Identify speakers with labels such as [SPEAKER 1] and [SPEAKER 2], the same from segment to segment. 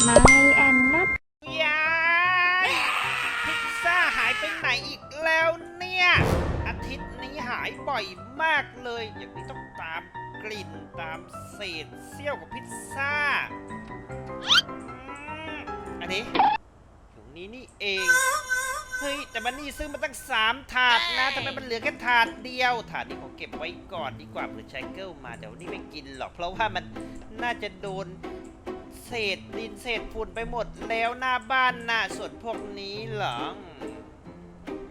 [SPEAKER 1] ไม่แอนนัท
[SPEAKER 2] ยายพิซซ่าหายไปไหนอีกแล้วเนี่ย อาทิตย์นี้หายบ่อยมากเลย อย่างนี้ต้องตามกลิ่นตามเศษเสี้ยวของพิซซ่าอืมอันนี้อยู่นี้นี่เอง เฮ้ย แต่มันนี่ซื้อมาตั้งสามถาดนะทำไมมันเหลือแค่ถาดเดียว ถาดนี้ผมเก็บไว้ก่อนดีกว่าเผื่อชเกิลมาแต่วันนี้ไม่กินหรอก เพราะว่ามันน่าจะโดน เศษดินเศษฝุ่นไปหมดแล้วหน้าบ้านน่ะส่วนพวกนี้เหรอ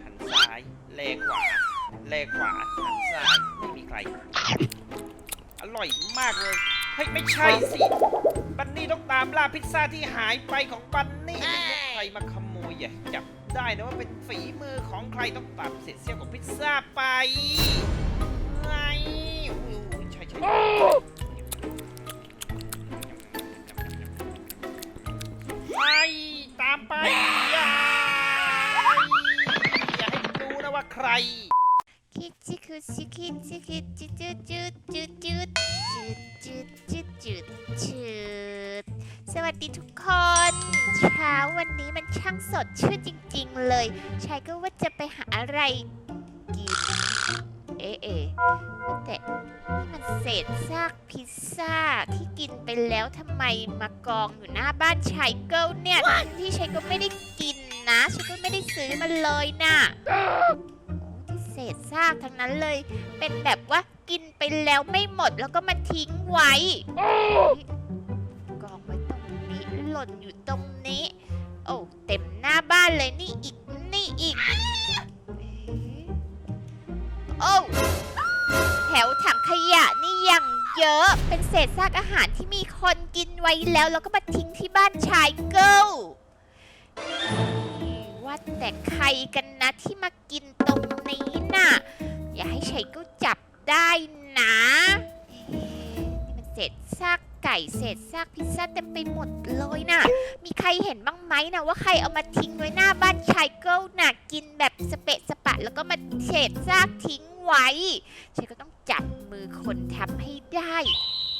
[SPEAKER 2] หันซ้ายแลขวาแลขวาหันซ้ายไม่มีใคร อร่อยมากเลยเฮ้ยไม่ใช่สิ บันนี่ต้องตามล่าพิซซ่าที่หายไปของบันนี่ใครมาขโมยอย่าจับได้นะว่าเป็นฝีมือของใครต้องตามเศษเสี้ยวของพิซซ่าไปไงอุ้ยใช่ใช่ คร
[SPEAKER 3] คิดชิคุชิคิดชิคิดจุดจุดจุดจุดจุดจุดจุดจุดจุดจุดสวัสดีทุกคน เช้าวันนี้มันช่างสดชื่นจริง ๆ เลยชายก็ว่าจะไปหาอะไรกิน เอ๊ะเอ๊ะแต่นี่มันเศษซากพิซซ่าที่กินไปแล้วทำไมมากองอยู่หน้าบ้านชายเกิลเนี่ยที่ชายก็ไม่ได้กินนะชายก็ไม่ได้ซื้อมาเลยน่ะ เศษซากทั้งนั้นเลย เป็นแบบว่ากินไปแล้วไม่หมดแล้วก็มาทิ้งไว้กองไว้ตรงนี้หล่นอยู่ตรงนี้ โอ้เต็มหน้าบ้านเลยนี่อีกนี่อีกโอ้แถวถังขยะนี่ยังเยอะเป็นเศษซากอาหารที่มีคนกินไว้แล้ว แล้วก็มาทิ้งที่บ้านชายเกิลว่าแต่ใครกันนะที่มากินตรงนี้ น่ะ อย่าให้ชัยก็จับได้นะเอ๊ะนี่มันเศษซากไก่เศษซากพิซซ่าเต็มไปหมดเลยน่ะ มีใครเห็นบ้างไหมนะว่าใครเอามาทิ้งไว้หน้าบ้านชายเกิลน่ะกินแบบสเปะสปะ แล้วก็มาเศษซากทิ้งไว้ชัยก็ต้องจับมือคนทำให้ได้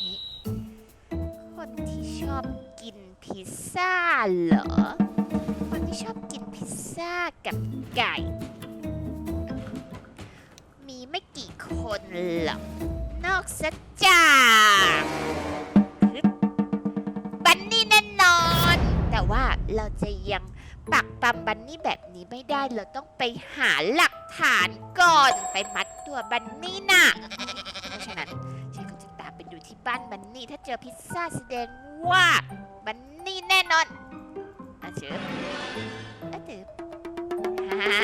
[SPEAKER 3] นี่คนที่ชอบกินพิซซ่าเหรอ คนที่ชอบกินพิซซ่ากับไก่ คนหรอกนอกจากบันนี่แน่นอน แต่ว่าเราจะยังปักปั๊มบันนี่แบบนี้ไม่ได้ เราต้องไปหาหลักฐานก่อนไปมัดตัวบันนี่น่ะ เพราะฉะนั้นฉันก็จะตามไปดูที่บ้านบันนี่ถ้าเจอพิซซ่าแสดงว่าบันนี่แน่นอนอาเชิญอะตึบฮ่า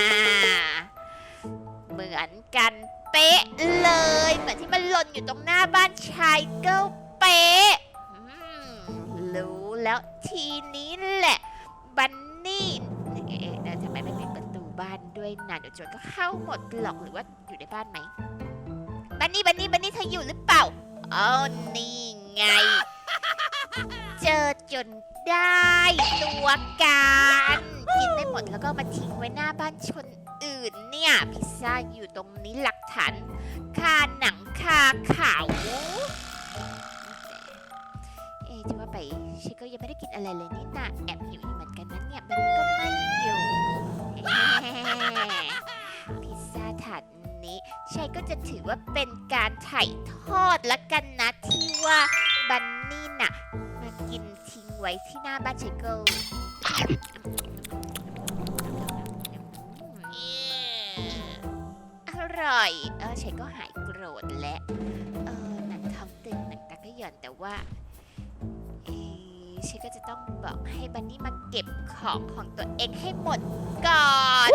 [SPEAKER 3] เหมือนกัน เป๊ะเลยเหมือนที่มันหล่นอยู่ตรงหน้าบ้านชายเกิลเป๊ะอืมรู้แล้วทีนี้แหละ บันนี่เอ๊ะแล้วทำไมไม่ปิดประตูบ้านด้วยนะเดี๋ยวโจรก็เข้าหมดหรอกหรือว่าอยู่ในบ้านไหมบันนี่บันนี่บันนี่เธออยู่หรือเปล่าอ๋อนี่ไง เจอจน ได้ตัวการกินได้หมดแล้วก็มาทิ้งไว้หน้าบ้านชนอื่นเนี่ย พิซซ่าอยู่ตรงนี้หลักฐานคาหนังคาเขาเอ๊จะว่าไปชิคก็ยังไม่ได้กินอะไรเลยนี่นะแอบหิวอยู่เหมือนกันนะเนี่ยมันก็ไม่อยู่พิซซ่าถาดนี้ชัยก็จะถือว่าเป็นการถ่ายทอดละกันนะที่ว่าบันนี่น่ะ ไว้ที่หน้าบ้านเชเกิลอร่อย เออเชก็หายโกรธและเออหนังท้องตึงหนังตาก็หย่อนแต่ว่าเอะเชก็จะต้องบอกให้บันนี่มาเก็บของของตัวเองให้หมดก่อน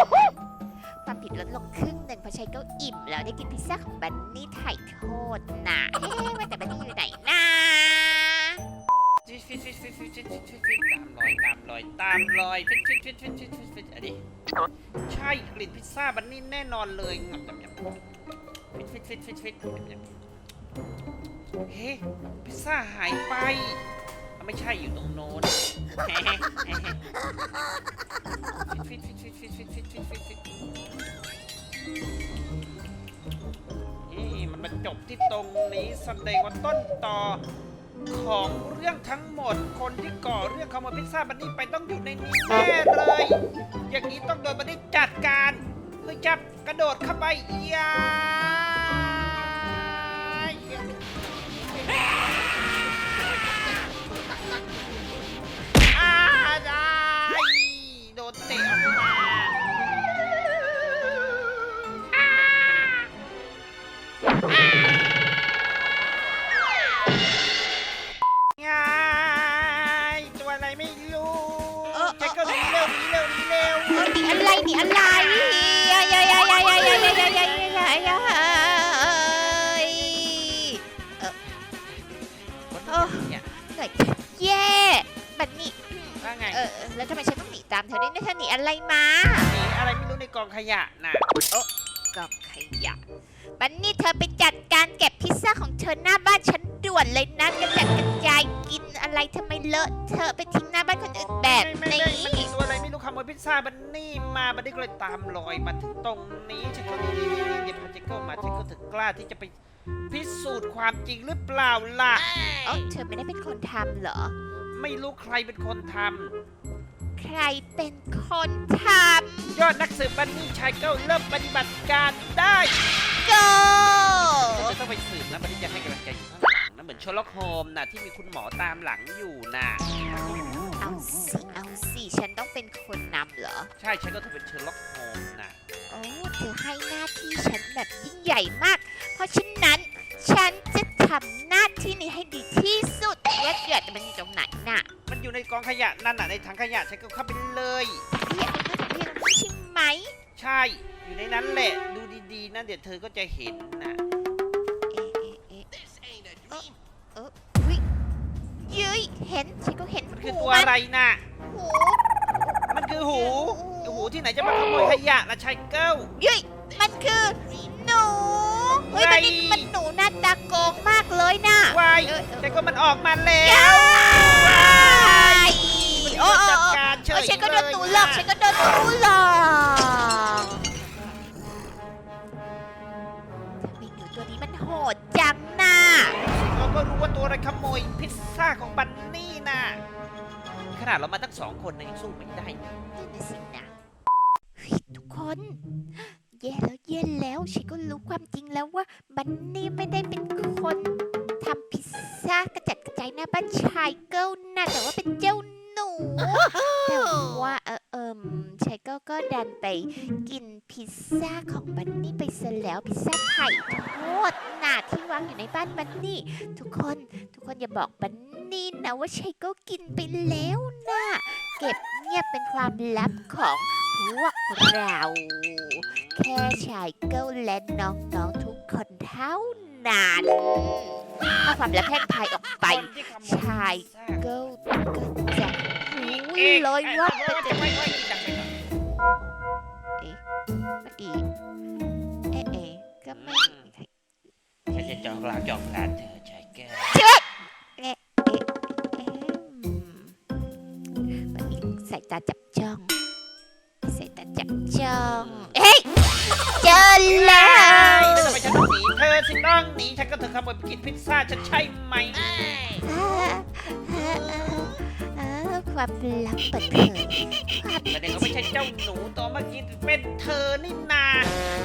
[SPEAKER 3] ความผิดลดลงครึ่งหนึ่งเพราะชัยก็อิ่มแล้วได้กินพิซซ่าของบันนี่ถ่ายโทษนะเอ๊ะว่าแต่บันนี่อยู่ไหน
[SPEAKER 2] อยตามรอยตามรอยฟิตฟิตฟิตฟิตฟิตฟิตฟิตอันนี้ใช่กลิ่นพิซซ่าบันนี่แน่นอนเลยงับงับงับฟิตฟิตฟิตฟิตฟิตงับงับเฮ้พิซซ่าหายไปไม่ใช่อยู่ตรงโน้นแฮะแฮะแฮะฟิตฟิตฟิตฟิตฟิตฟิตฟิตฟิตฟิตเฮ้มันมาจบที่ตรงนี้แสดงว่าต้นต่อ ของเรื่องทั้งหมด คนที่ก่อเรื่องขโมยพิซซ่าบันนี่ไปต้องอยู่ในนี้แน่เลย อย่างนี้ต้องโดนบันนี่จัดการเฮ้ยจับกระโดดเข้าไปยา อ
[SPEAKER 3] นี่อะไรยายายายายายายายายายายาเออ
[SPEAKER 2] เนี่ย
[SPEAKER 3] เหนื่อยแย่บันนี่
[SPEAKER 2] ว่าไง
[SPEAKER 3] เออ แล้วทำไมฉันต้องหนีตามเธอด้วยเนี่ยเธอหนีอะไรมา
[SPEAKER 2] หนีอะไรไม่รู้ในกองขยะน่ะ
[SPEAKER 3] กองขยะบันนี่เธอไปจัดการเก็บพิซซ่าของเธอหน้าบ้านฉันด่วนเลยนะกระจัดกระจายกิน อะไรทำไมเลอะเธอะไปทิ้งหน้าบ้านคนอื่นแบบ
[SPEAKER 2] ไม่ไม่
[SPEAKER 3] นี้
[SPEAKER 2] ไม่มันมีตัวอะไรไม่รู้ขโมยพิซซ่าบันนี่มาบันนี่ก็เลยตามรอยมาถึงตรงนี้ฉันก็นี่นี่นี่นี่เดี๋ยวพอเจ๊ก็มาฉันก็ถึงกล้าที่จะไปพิสูจน์ความจริงหรือเปล่าล่ะ
[SPEAKER 3] เออเธอไม่ได้เป็นคนทำเหรอ
[SPEAKER 2] ไม่รู้ใครเป็นคนท
[SPEAKER 3] ใครเป็นคนทำ
[SPEAKER 2] ยอดนักสืบบันนี่ชายก็เริ่มปฏิบัติการได้ำ
[SPEAKER 3] โก
[SPEAKER 2] ฉันจะต้องไปสืบนะบันนี่จะให้กำลังใจอยู่ ข้างหลังนะเหมือนชลล็อกโฮมนะที่มีคุณหมอตามหลังอยู่น่ะ
[SPEAKER 3] เอาสิเอาสิฉันต้องเป็นคนนำเหรอ
[SPEAKER 2] ใช่ฉันก็ถือเป็นเชอร์ล็อกโฮมนะ
[SPEAKER 3] โอ้เธอให้หน้าที่ฉันแบบยิ่งใหญ่มาก เพราะฉะนั้นฉันจะทำหน้าที่นี้ให้ดีที่สุดว่าเกิดมันอยู่ตรงไหนน่ะ
[SPEAKER 2] มันอยู่ในกองขยะนั่นน่ะในถังขยะฉันก็เข้าไปเลย
[SPEAKER 3] เรียกมันก็เรียกมันใช่ไหม
[SPEAKER 2] ใช่อยู่ในนั้นแหละ ดูดีๆนะเดี๋ยวเธอก็จะเห็นนะ
[SPEAKER 3] เห็นฉันก็เห็น
[SPEAKER 2] มันคือ
[SPEAKER 3] หู
[SPEAKER 2] ตัว
[SPEAKER 3] มั
[SPEAKER 2] อะไรน่ะ
[SPEAKER 3] หู
[SPEAKER 2] มันคือหู หูที่ไหนจะมาขโมยขยะล่ะชายเกิล
[SPEAKER 3] เย้ยมันคือหนูเฮ้ยมันนี่
[SPEAKER 2] ไง
[SPEAKER 3] มันหนูหน้าตาโกงมากเลยน่ะ
[SPEAKER 2] วาย
[SPEAKER 3] เออเออ
[SPEAKER 2] ชายเกิลมันออกมาแล้
[SPEAKER 3] ย้า
[SPEAKER 2] วย
[SPEAKER 3] โอ้
[SPEAKER 2] มัน
[SPEAKER 3] โอ้
[SPEAKER 2] จัด
[SPEAKER 3] โอ้
[SPEAKER 2] การเฉ
[SPEAKER 3] เออยฉันก็โดนหนูหลอก
[SPEAKER 2] เย
[SPEAKER 3] ฉันก็โดนหนูหลอ
[SPEAKER 2] อะไรขโมยพิซซ่าของบันนี่น่ะขนาดเรามาตั้งสองคนนะยังสู้ไม่ได้
[SPEAKER 3] นั่นน่ะสินะเฮ้ยทุกคน แย่แล้วแย่แล้วฉันก็รู้ความจริงแล้วว่า บันนี่ไม่ได้เป็นคนทำพิซซ่ากระจัดกระจายหน้าบ้านชายเกิลนะแต่ว่าเป็นเจ้าหนู แต่ว่าเออเอม ชายเกิลก็ดันไปกินพิซซ่าของบันนี่ไปซะแล้วพิซซ่าไข่ทอดหนาที่วางอยู่ในบ้านบันนี่ ทุกคนทุกคนอย่าบอกบันนี่นะว่าชายเกิลกินไปแล้วนะเก็บเงียบเป็นความลับของพวกเราแค่ชายเกิลและน้องๆทุกคนเท่านั้นถ้าความลับแพร่งพรายออกไป
[SPEAKER 2] คนที่ขโมย
[SPEAKER 3] ชาย
[SPEAKER 2] พิซซ่า
[SPEAKER 3] เกิลก็จะรู้
[SPEAKER 2] เอ๊ะ
[SPEAKER 3] เลยว่า
[SPEAKER 2] เอ๊ะ
[SPEAKER 3] เป็น
[SPEAKER 2] จะ ไม่ค่อยกินจังเลยเหรอ
[SPEAKER 3] เมื่อกี้เอ๊ะเอ๊ะก็ไม่มีใคร
[SPEAKER 2] ฉันจะจองลาจองร้านเธอชายแก้ว
[SPEAKER 3] เอ๊ะเอ๊ะอืมมันมีสายตาจับจ้องสายตาจับจ้องเฮ้ยเจอแล้ว
[SPEAKER 2] แล้วทำไมฉันต้องหนีเธอสิต้องหนีฉันก็เธอขโมยไปกินพิซซ่าฉันใช่ไหม
[SPEAKER 3] อ่าอ่าอ่าอ่า ความลับเปิดเผยความ
[SPEAKER 2] แสดงว่าไม่ใช่เจ้าหนูตัวเมื่อกี้เป็นเธอนี่นา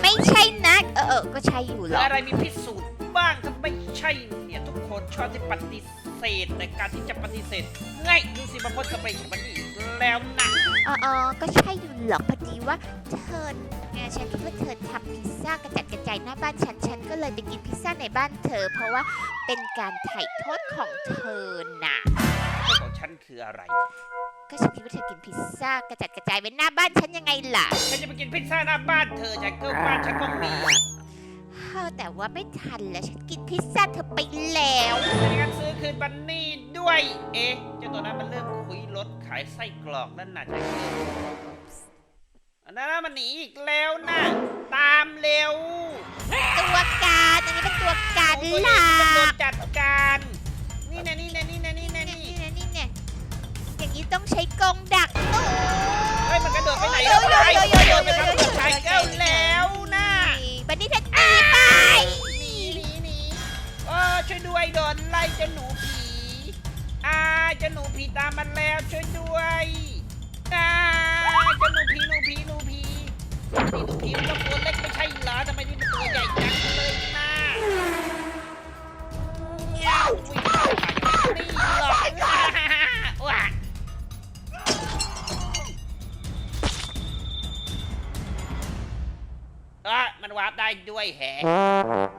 [SPEAKER 3] ไม่ใช่นะเออเออก็ใช่อยู่หรอก
[SPEAKER 2] อะไรมีพิสูจน์บ้างถ้าไม่ใช่เนี่ยทุกคนชอบที่ปฏิเสธในการที่จะปฏิเสธง่ายดูสิมาพ่นสเปรย์ฉันมันอีกแล้วนะ
[SPEAKER 3] อ๋ออ๋อก็ใช่อยู่หรอกพอดีว่าเธอไงฉันคิดว่าเธอทำพิซซ่ากระจัดกระจายหน้าบ้านฉันฉันก็เลยไปกินพิซซ่าในบ้านเธอ เพราะว่าเป็นการไถ่โทษของเธอน่ะ
[SPEAKER 2] เรื่องของ ฉันคืออะไร
[SPEAKER 3] ก็ฉันคิดว่าเธอกินพิซซ่ากระจัดกระจายไว้หน้าบ้านฉันยังไงล่ะ
[SPEAKER 2] ฉันจะไปกินพิซซ่าหน้าบ้านเธอจากเกิลบ้านฉันก็มี
[SPEAKER 3] เฮ้อแต่ว่าไม่ทันแล้วฉันกินพิซซ่าเธอไปแล้ว
[SPEAKER 2] ในการซื้อคืนบันนี่ด้วย เอ๊ะเจ้าตัวนั้นมันเริ่มคุยรถขายไส้กรอกนั่นน่ะจากเกิลอันนั้นนะมันหนีอีกแล้วนะตามเร็ว
[SPEAKER 3] ตัวการอันนี้เป็นตัวการ
[SPEAKER 2] โอ้ย
[SPEAKER 3] หลั
[SPEAKER 2] มันโดน
[SPEAKER 3] ก
[SPEAKER 2] จัดการ นี่นะนี่นะนี่นะ นี้
[SPEAKER 3] ต้องใช้กรงดักหนู
[SPEAKER 2] เฮ้ยมันกระโดดไปไหน
[SPEAKER 3] อ้ย
[SPEAKER 2] แล้วไป
[SPEAKER 3] โย
[SPEAKER 2] กระโด
[SPEAKER 3] โอ้
[SPEAKER 2] ด
[SPEAKER 3] ย
[SPEAKER 2] ไป
[SPEAKER 3] โย
[SPEAKER 2] ทำกับชายเก้าแล้วนะ
[SPEAKER 3] บันนี่เธอตีไป
[SPEAKER 2] หนีหนีหนีโอ้ช่วยด้วยโดนไล่เจ้าหนูผีเจ้าหนูผีตามมันแล้วช่วยด้วยอ่าเจ้าหนูผีหนูผีหนูผีหนูผีมันก็ตัวเล็กไม่ใช่เหรอทำไมนี่มันตัวใหญ่จัง อะมัน